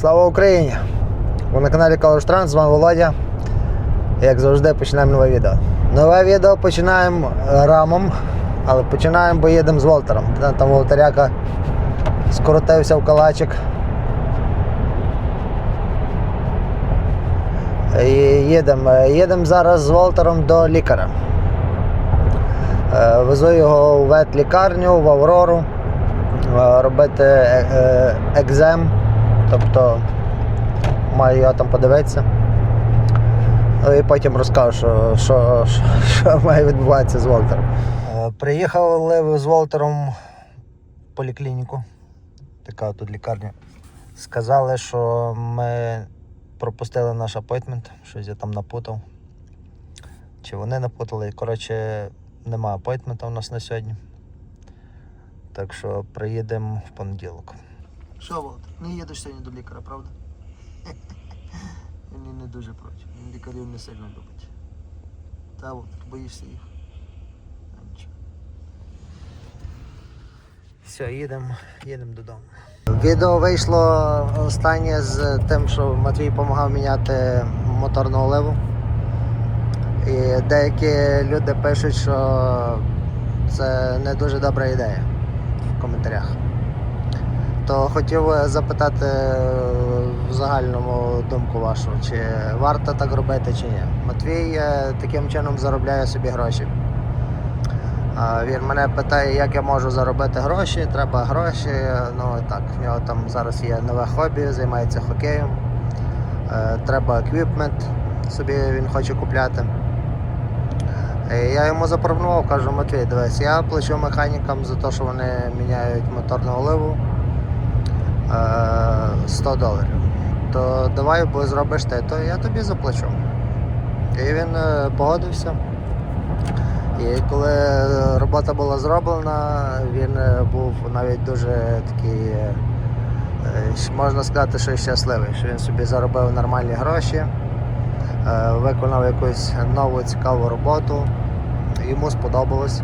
Слава Україні! Ви на каналі Калуш Транс, з вами Володя. Як завжди, починаємо нове відео. Нове відео починаємо рамом, але починаємо, бо їдемо з Волтером. Там, Волтеряка скоротився в калачик. Їдемо. Їдемо зараз з Волтером до лікаря. Е, Везу його у ветлікарню, в Аврору, е, робити е- е, екзем. Тобто маю я там подивитися. Ну і потім розкажу, що, що, що, що має відбуватися з Волтером. Е, Приїхали з Волтером в поліклініку. Така тут лікарня. Сказали, що ми пропустили наш апойтмент, щось я там напутав. Чи вони напутали. Коротше, немає апойтмента у нас на сьогодні. Так що приїдемо в понеділок. Що, Володь, не їдеш сьогодні до лікаря, правда? Він не дуже проти. Він лікарів не сильно любить. Та от, боїшся їх. Нічого. Все, їдемо, їдемо додому. Відео вийшло останнє з тим, що Матвій допомагав міняти моторну оливу. І деякі люди пишуть, що це не дуже добра ідея в коментарях. То хотів е, запитати е, в загальному думку вашу, чи варто так робити, чи ні. Матвій е, таким чином заробляє собі гроші. Він мене питає, як я можу заробити гроші, треба гроші. Ну так, в нього там зараз є нове хобі, займається хокеєм. Е, Треба еквіпмент, собі він хоче купляти. І я йому запропонував, кажу, Матвій, дивись, я плачу механікам за те, що вони міняють моторну оливу. Е, 100 доларів. То давай, бо зробиш те, то я тобі заплачу. І він е, погодився. І коли робота була зроблена, він е, був навіть дуже такий, е, е, можна сказати, що щасливий, що він собі заробив нормальні гроші, е, виконав якусь нову цікаву роботу, йому сподобалось.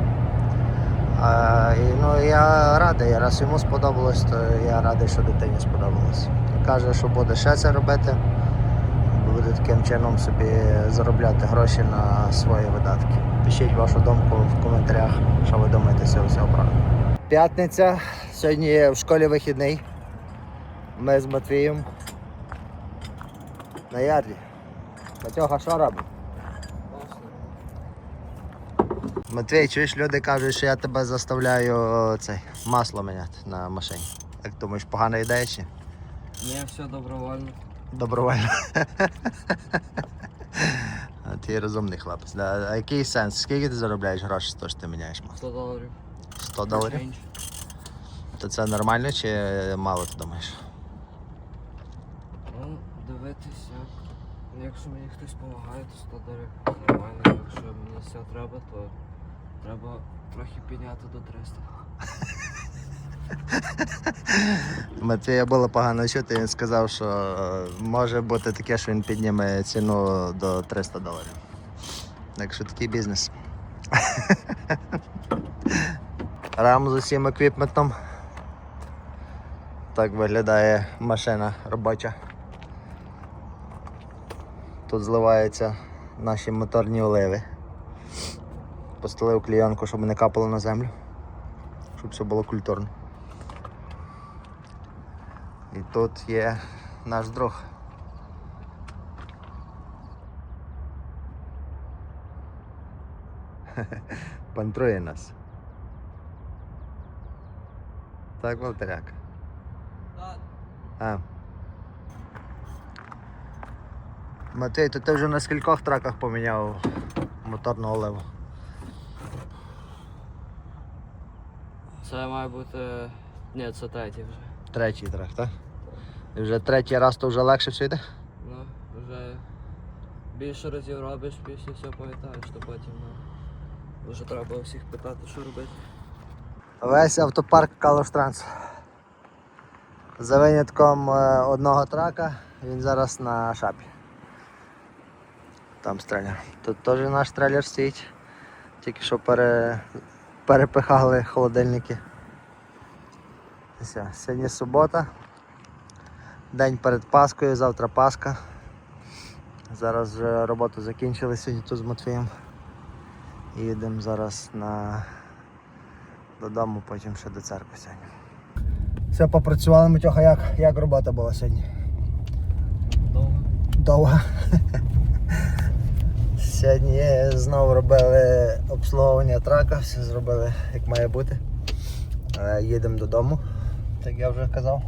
Ну, я радий, раз йому сподобалось, то я радий, що дитині сподобалось. Каже, що буде ще це робити, буде таким чином собі заробляти гроші на свої видатки. Пишіть вашу думку в коментарях, що ви думаєте з цього всього правда. П'ятниця, сьогодні в школі вихідний. Ми з Матвієм на ярді. Матьоха, що робимо? Матвій, чуєш, люди кажуть, що я тебе заставляю цей, масло міняти на машині. Як думаєш, погана ідея чи? Ні, все добровольно. Добровольно. Ти розумний хлопець. А який сенс? Скільки ти заробляєш грошей з того, що ти міняєш масло? 100 доларів. 100 доларів? То це нормально чи мало ти думаєш? Ну, дивитися. Якщо мені хтось допомагає, то 100 доларів нормально. Якщо мені все треба, то треба трохи підняти до 300. Матвія було погано чути, він сказав, що е, може бути таке, що він підніме ціну до 300 доларів. Так що такий бізнес. Рам з усім еквіпментом. Так виглядає машина робоча. Тут зливаються наші моторні оливи. Постелив клійонку, щоб не капало на землю, щоб все було культурно. І тут є наш друг. Пантрує нас. Так, Волтеряк. А. Матвій, то ти вже на скількох траках поміняв моторну оливу? Це має бути. Ні, це третій вже. Третій трак, так? І вже третій раз то вже легше все йде? Ну, вже більше разів робиш, більше все пам'ятаєш, то потім ну, вже треба всіх питати, що робити. Весь автопарк Калош Транс. За винятком е, одного трака, він зараз на шапі. Там стрелер. Тут теж наш трейлер стоїть. Тільки що пере... перепихали холодильники. Все, Сьогодні субота. День перед Паскою, завтра Пасха. Зараз вже роботу закінчили сьогодні тут з Матвієм. Їдемо зараз на... додому, потім ще до церкви сьогодні. Все, попрацювали, Матьоха, як, як робота була сьогодні? Довго. Довго. Сьогодні знову робили обслуговування трака, все зробили як має бути. Е, Їдемо додому, так я вже казав.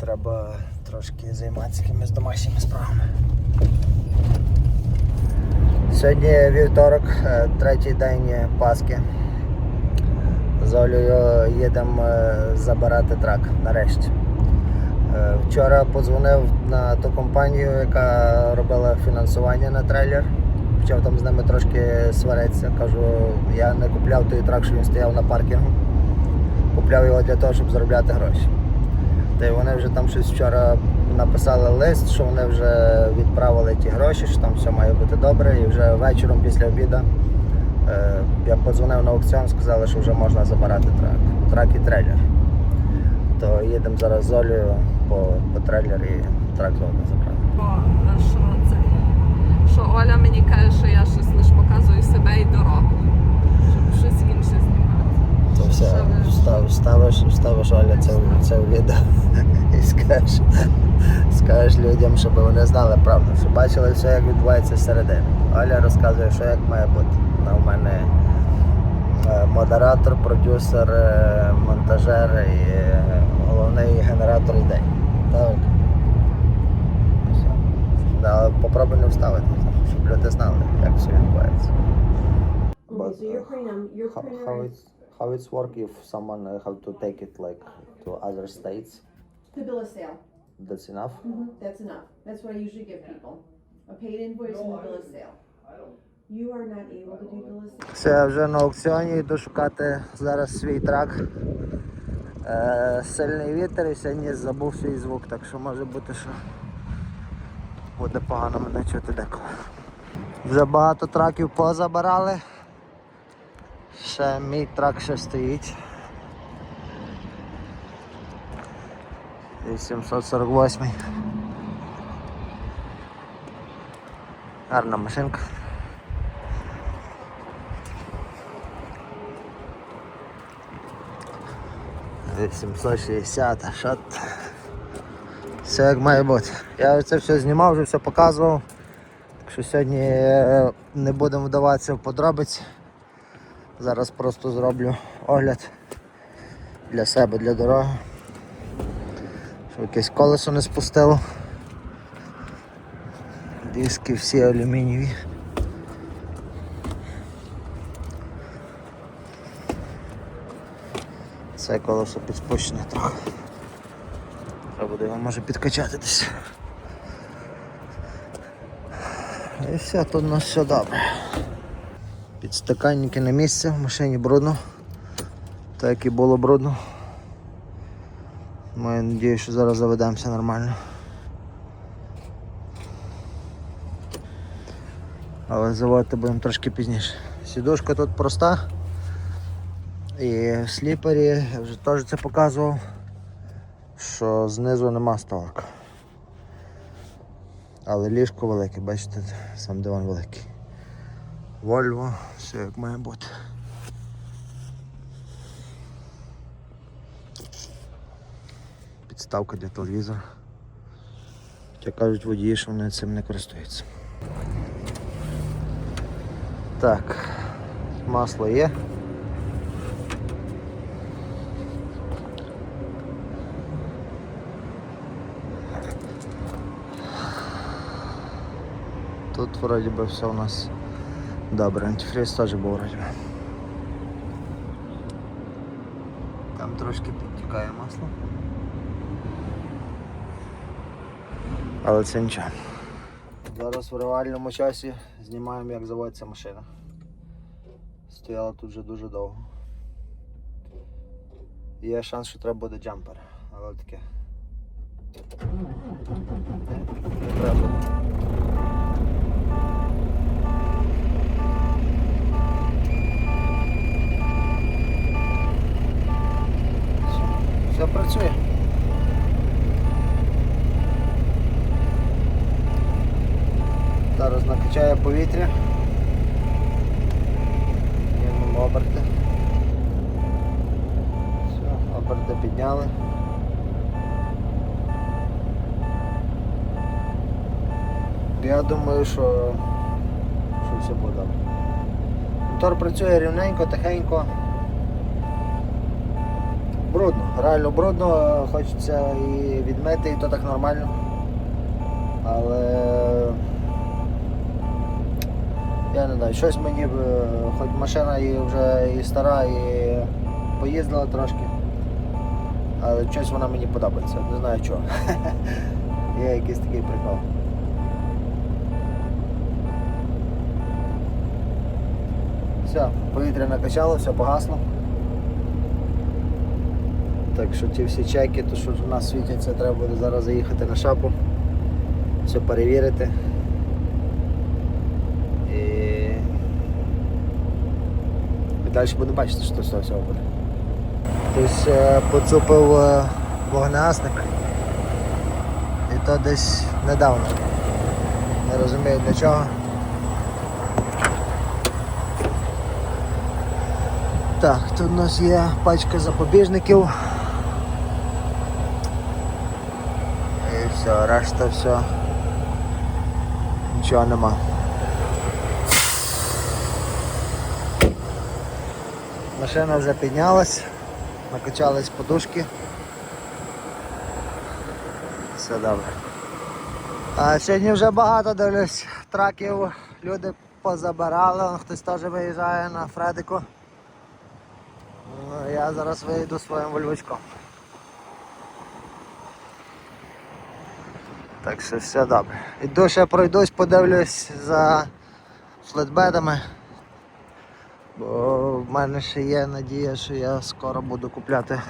Треба трошки займатися якимись домашніми справами. Сьогодні вівторок, е, третій день Пасхи. З Олею їдемо е, забирати трак нарешті. Е, Вчора подзвонив на ту компанію, яка робила фінансування на трейлер. Почав там з ними трошки сваритися. Кажу, я не купляв той трак, що він стояв на паркінгу. Купляв його для того, щоб заробляти гроші. Та й вони вже там щось вчора написали лист, що вони вже відправили ті гроші, що там все має бути добре. І вже вечором після обіду е, я подзвонив на аукціон, сказали, що вже можна забирати трак. Трак і трейлер. То їдемо зараз з Олею по, по трейлер і трак знову забрати. Бо що це? Що Оля мені каже, що я щось лише показую себе і дорогу. Щоб щось інше знімати. То все, Що ви- встав, вставиш, вставиш Оля це, в- це в відео і скажеш, скажеш людям, щоб вони знали правду, щоб бачили все, як відбувається зсередини. Оля розказує, що як має бути. Вона в мене е, модератор, продюсер, е, монтажер і е, головний генератор ідей. Так. Але попробуй не вставити, щоб люди знали, як все відбувається. So how, it's how it's work if someone uh, have to take it like to other states the bill of sale. that's enough That's enough. That's what I usually give people. A paid invoice and the bill of sale. You are not able to do bill of sale. все вже на аукціоні йду шукати зараз свій трак е, сильний вітер і сьогодні забув свій звук так що може бути що буде погано мене чути деколи. Вже багато траків позабирали. Ще мій трак ще стоїть. 848 гарна машинка Е, 760, а що? т- Все як має бути. Я це все знімав, вже все показував. Так що сьогодні е, не будемо вдаватися в подробиці. Зараз просто зроблю огляд для себе, для дороги. Щоб якесь колесо не спустило. Диски всі алюмінієві. Це колесо підспущене трохи. Треба буде його може підкачати десь. І все, тут у нас все добре. Підстаканники на місці, в машині брудно. Так і було брудно. Маю надію, що зараз заведемося нормально. Але заводити будемо трошки пізніше. Сідушка тут проста. І в сліпері вже теж це показував, що знизу нема столика. Але ліжко велике, бачите, сам диван великий. Вольво, все як має бути. Підставка для телевізора. Хоча кажуть водії, що вони цим не користуються. Так, масло є. Тут вроді би все у нас добре. Антифриз теж був вроді. би. Там трошки підтікає масло. Але це нічого. Зараз в реальному часі знімаємо, як заводиться машина. Стояла тут вже дуже довго. Є шанс, що треба буде джампер, але таке. Не треба. Все працює. Зараз накачає повітря. Мінімум оберти. Все, оберти підняли. Я думаю, що, що все буде. Мотор працює рівненько, тихенько. Брудно, реально брудно, хочеться і відмити, і то так нормально. Але я не знаю, щось мені, б, хоч машина і вже і стара, і поїздила трошки. Але щось вона мені подобається, не знаю чого. Є якийсь такий прикол. Все, повітря накачало, все погасло. Так що ті всі чеки, то що у нас світяться, треба буде зараз заїхати на шапу, все перевірити. І, і далі буду бачити, що з того всього буде. Хтось е, поцупив е, вогнеасник. І то десь недавно. Не розумію для чого. Так, тут у нас є пачка запобіжників. І все, решта все. Нічого нема. Машина вже піднялась, накачались подушки. Все добре. А сьогодні вже багато дивлюсь траків, люди позабирали, хтось теж виїжджає на Фредику. Ну, я зараз вийду своїм вольвочком. Так що все добре. Іду ще пройдусь, подивлюсь за флетбедами. Бо в мене ще є надія, що я скоро буду купляти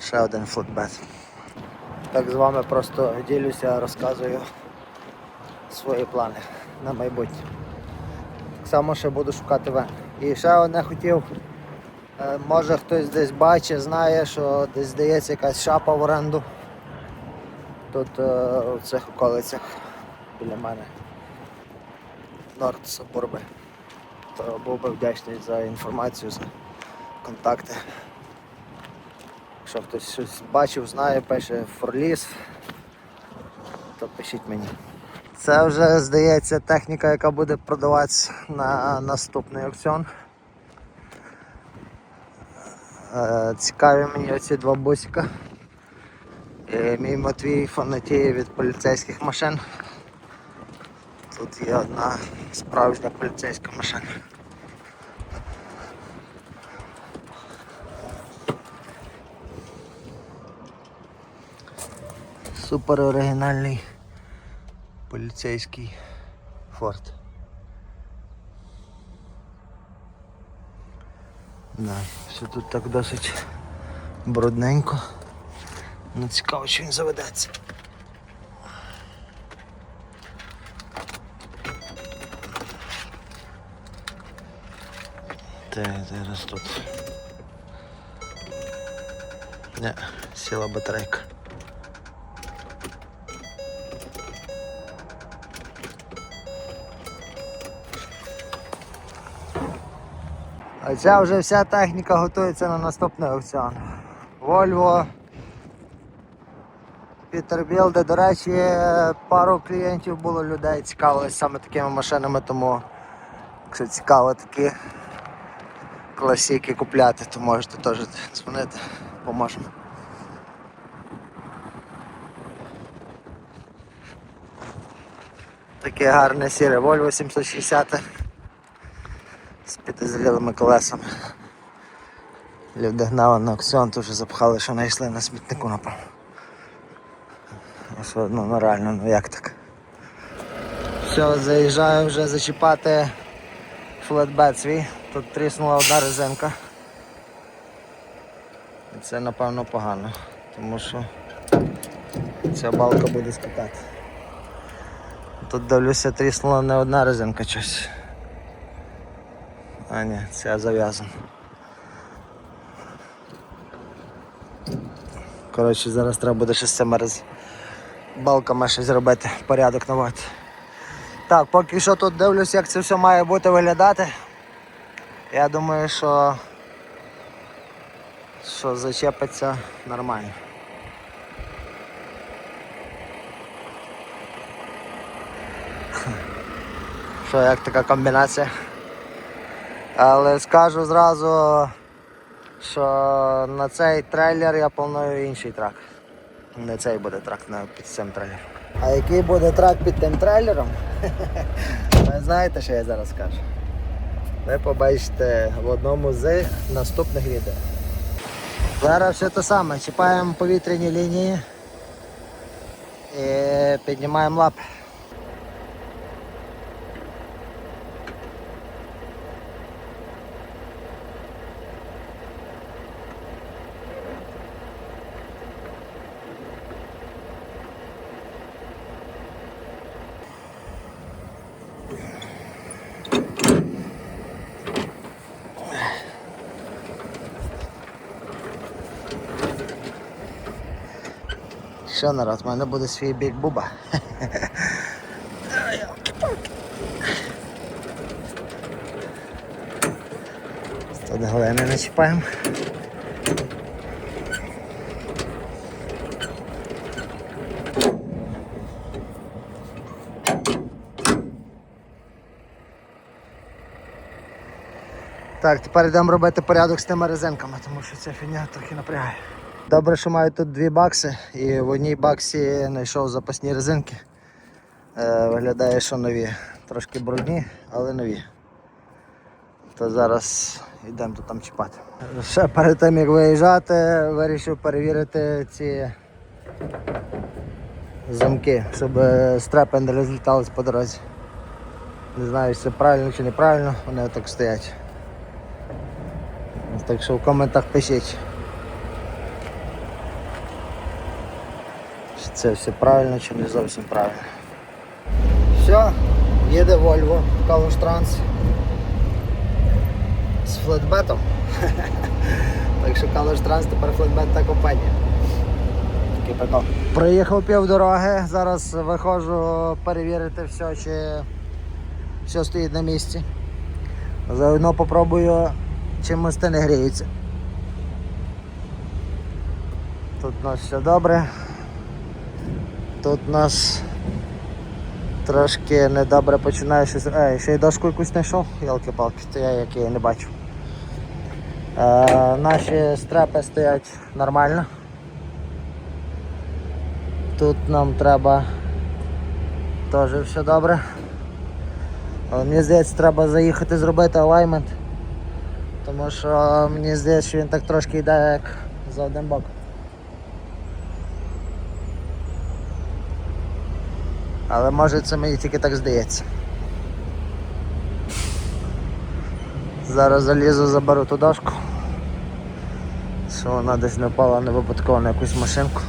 ще один флетбед. Так з вами просто ділюся, розказую свої плани на майбутнє. Так само ще буду шукати вен. І ще одне хотів. Е, Може хтось десь бачить, знає, що десь здається якась шапа в оренду. Тут е, в цих околицях біля мене. Норд Сабурби. То був би вдячний за інформацію, за контакти. Якщо хтось щось бачив, знає, пише форліс, то пишіть мені. Це вже здається техніка, яка буде продаватися на наступний аукціон. Е, Цікаві мені оці два бусика. І мій Матвій фанатіє від поліцейських машин. Тут є одна справжня поліцейська машина. Супер оригінальний поліцейський форт. Да, все тут так досить брудненько. Ну цікаво, чи він заведеться. Так, зараз тут. Не, сіла батарейка. А ця вже вся техніка готується на наступний аукціон. Volvo, Peterbilt, до речі, пару клієнтів було людей, цікавились саме такими машинами, тому якщо цікаво такі класики купляти, то можете теж дзвонити, поможемо. Таке гарне сіре Volvo 760 з підозрілими колесами. Люди гнали на аукціон, вже запхали, що знайшли на смітнику, напевно. Все одно, ну реально, ну як так? Все, заїжджаю вже зачіпати флетбет свій. Тут тріснула одна резинка. І це напевно погано, тому що ця балка буде скакати. Тут дивлюся, тріснула не одна резинка щось. А ні, це зав'язано. Коротше, зараз треба буде ще з цими. Балками щось зробити, порядок наводити. Так, поки що тут дивлюсь, як це все має бути виглядати. Я думаю, що, що зачепиться нормально. Що як така комбінація? Але скажу зразу, що на цей трейлер я планую інший трак. Не цей буде трак на під цим трейлером. А який буде трак під тим трейлером? Ви знаєте, що я зараз скажу? Ви побачите в одному з наступних відео. Зараз все те саме. Чіпаємо повітряні лінії і піднімаємо лапи. Що народ, в мене буде свій бік буба. Тут глини не чіпаємо. Так, тепер йдемо робити порядок з тими резинками, тому що ця фігня трохи напрягає. Добре, що маю тут дві бакси, і в одній баксі знайшов запасні резинки. Е, виглядає, що нові. Трошки брудні, але нові. То зараз йдемо тут там чіпати. Ще перед тим як виїжджати, вирішив перевірити ці замки, щоб стрепи не розлітались по дорозі. Не знаю, це правильно чи неправильно, вони так стоять. Так що в коментах пишіть. Це все правильно чи не зовсім правильно. Все, їде Volvo Калуш Транс з флетбетом. так що Калуш Транс тепер флетбетна компанія. Такий прикол. Проїхав пів дороги, зараз виходжу перевірити все, чи все стоїть на місці. Заодно попробую, чи мости не гріються. Тут у нас все добре. Тут у нас трошки недобре починає щось. Ей, ще й дошку якусь знайшов, ялки-палки, то я як її не бачу. Е, наші стрепи стоять нормально. Тут нам треба теж все добре. Але мені здається, треба заїхати зробити алаймент. Тому що мені здається, що він так трошки йде як за один бок. Але може це мені тільки так здається. Зараз залізу, заберу ту дошку. Що вона десь не впала не випадково на якусь машинку.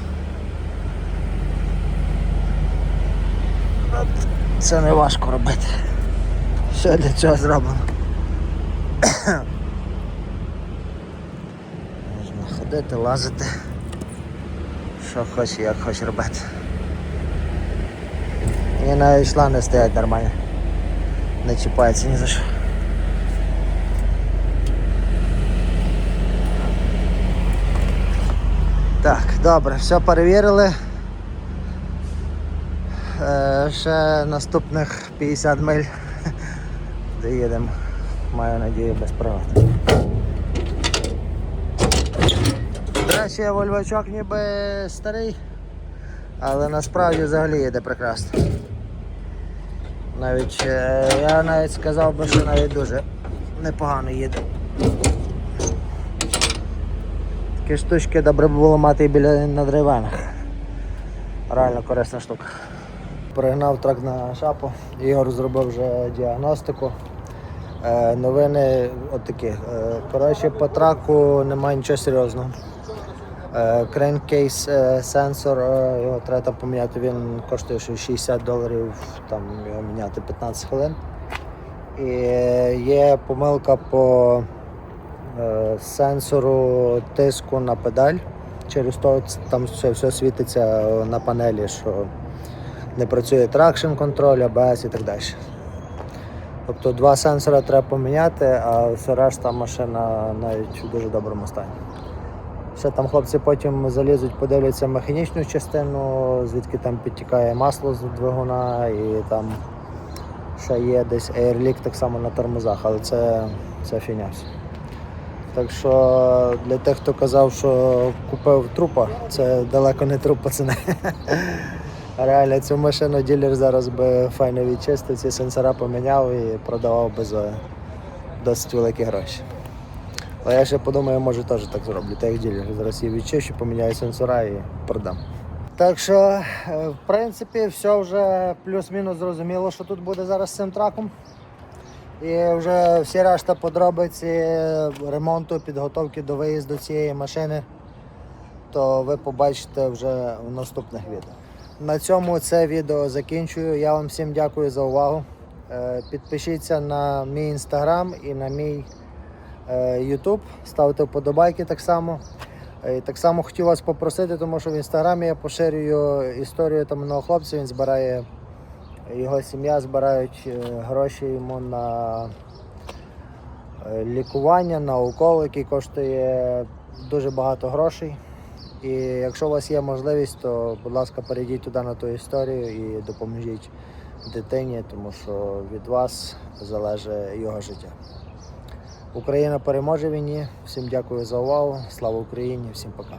Це не важко робити. Все для цього зроблено. Можна ходити, лазити. Що хоче, як хоче робити. І навіть шланги стоять нормально. Не чіпається ні за. Так, добре, все перевірили. Е, ще наступних 50 миль доїдемо. Маю надію без пригод. До речі, вольвачок ніби старий, але насправді взагалі їде прекрасно. Навіть е, я навіть сказав би, що навіть дуже непогано їде. Такі штучки добре було мати і біля на драйванах. Реально корисна штука. Пригнав трак на шапу, Ігор зробив вже діагностику. Е, новини отакі. Е, коротше, по траку немає нічого серйозного. Кренкейс сенсор, е, його треба поміняти, він коштує 60 доларів, там його міняти 15 хвилин. І є помилка по е, сенсору тиску на педаль. Через то там все, все світиться на панелі, що не працює тракшн контроль, АБС і так далі. Тобто два сенсора треба поміняти, а все решта машина навіть у дуже доброму стані. Ще там хлопці потім залізуть, подивляться механічну частину, звідки там підтікає масло з двигуна, і там ще є десь Airlick так само на тормозах, але це, це фігня. Так що для тих, хто казав, що купив трупа, це далеко не труп, пацани. Реально цю машину ділер зараз би файно відчистив, ці сенсора поміняв і продавав би за досить великі гроші. Але я ще подумаю, може теж так зроблю. Так як ділер. Зараз її відчищу, поміняю сенсора і продам. Так що, е, в принципі, все вже плюс-мінус зрозуміло, що тут буде зараз з цим траком. І вже всі решта подробиці ремонту, підготовки до виїзду цієї машини, то ви побачите вже в наступних відео. На цьому це відео закінчую. Я вам всім дякую за увагу. Е, Підпишіться на мій інстаграм і на мій е, Ютуб, ставте вподобайки так само. Е, І так само хотів вас попросити, тому що в інстаграмі я поширюю історію там одного хлопця. Він збирає, його сім'я збирають е, гроші йому на е, лікування, на укол, який коштує дуже багато грошей. І якщо у вас є можливість, то будь ласка, перейдіть туди на ту історію і допоможіть дитині, тому що від вас залежить його життя. Україна переможе війні. Всім дякую за увагу. Слава Україні, всім пока.